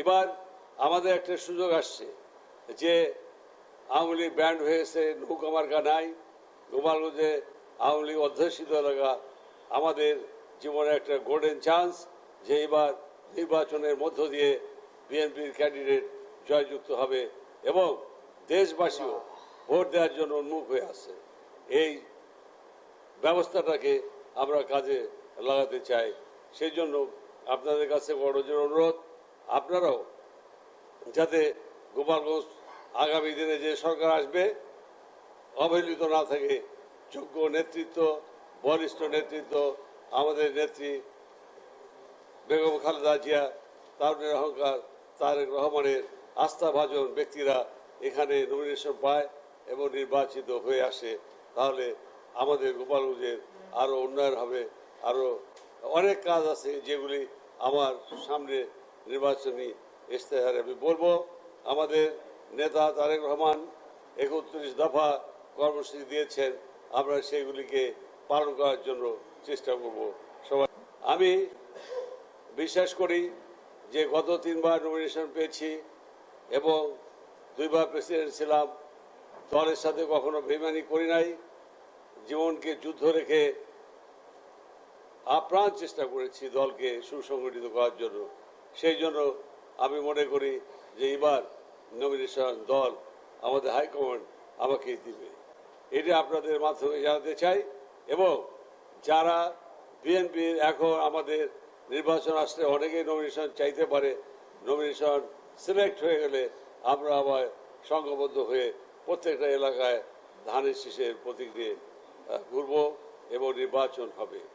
এবার আমাদের একটা সুযোগ আসছে যে আওয়ামী লীগ ব্যান্ড হয়েছে, নৌকা মার্কা নাই গোপালগঞ্জে আওয়ামী লীগ অধ্যুষিত এলাকা, আমাদের জীবনে একটা গোল্ডেন চান্স যে এবার নির্বাচনের মধ্য দিয়ে বিএনপির ক্যান্ডিডেট জয়যুক্ত হবে এবং দেশবাসীও ভোট দেওয়ার জন্য উন্মুখ হয়ে আছে। এই ব্যবস্থাটাকে আমরা কাজে লাগাতে চাই। সেই জন্য আপনাদের কাছে বড় জোর অনুরোধ আপনারাও যাতে গোপালগঞ্জ আগামী দিনে যে সরকার আসবে, অবহেলিত না থাকে যোগ্য নেতৃত্ব, বলিষ্ঠ নেতৃত্ব, আমাদের নেত্রী বেগম খালেদা জিয়া তারুণের অহংকার, তারেক রহমানের আস্থাভাজন ব্যক্তিরা এখানে নমিনেশন পায় এবং নির্বাচিত হয়ে আসে, তাহলে আমাদের গোপালগঞ্জের আরও উন্নয়ন হবে। আরও অনেক কাজ আছে যেগুলি আমার সামনে নির্বাচনী ইশতেহারে আমি বলব, আমাদের নেতা তারেক রহমান একত্রিশ দফা কর্মসূচি দিয়েছেন, আমরা সেগুলিকে পালন করার জন্য চেষ্টা করব। সবাই, আমি বিশ্বাস করি যে গত তিনবার নমিনেশন পেয়েছি এবং দুইবার প্রেসিডেন্ট ছিলাম, দলের সাথে কখনো বেমানি করি নাই, জীবনকে যুদ্ধ রেখে আপ্রাণ চেষ্টা করেছি দলকে সুসংগঠিত করার জন্য। সেই জন্য আমি মনে করি যে এবার নমিনেশন দল আমাদের হাইকমান্ড আমাকেই দিবে। এটা আপনাদের মাধ্যমে জানাতে চাই এবং যারা বিএনপির এখন আমাদের নির্বাচন আসলে অনেকেই নমিনেশন চাইতে পারে নমিনেশন সিলেক্ট হয়ে গেলে আমরা আবার সংঘবদ্ধ হয়ে প্রত্যেকটা এলাকায় ধানের শীষের প্রতীক নিয়ে ঘুরবো এবং নির্বাচন হবে।